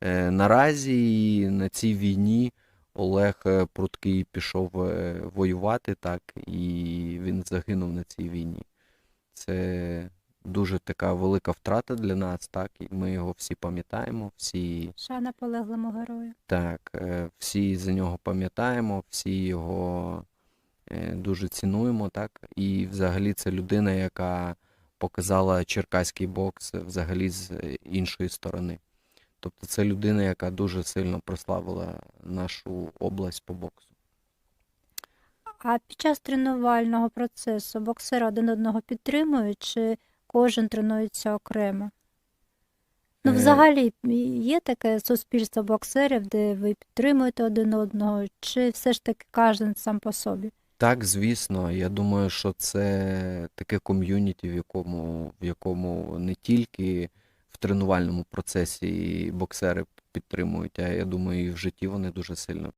Е, Наразі на цій війні Олег е, Пруткий пішов е, воювати, так, і він загинув на цій війні. Це дуже така велика втрата для нас, так, і ми його всі пам'ятаємо, всі Шана полеглому герою. так, всі за нього пам'ятаємо, всі його дуже цінуємо, так. І взагалі це людина, яка показала черкаський бокс взагалі з іншої сторони. Тобто це людина, яка дуже сильно прославила нашу область по боксу. А під час тренувального процесу боксери один одного підтримують, чи кожен тренується окремо? Ну, Е, взагалі, є таке суспільство боксерів, де ви підтримуєте один одного, чи все ж таки кожен сам по собі? Так, звісно, я думаю, що це таке ком'юніті, в якому, в якому не тільки тренувальному процесі боксери підтримують, а я думаю, і в житті вони дуже сильно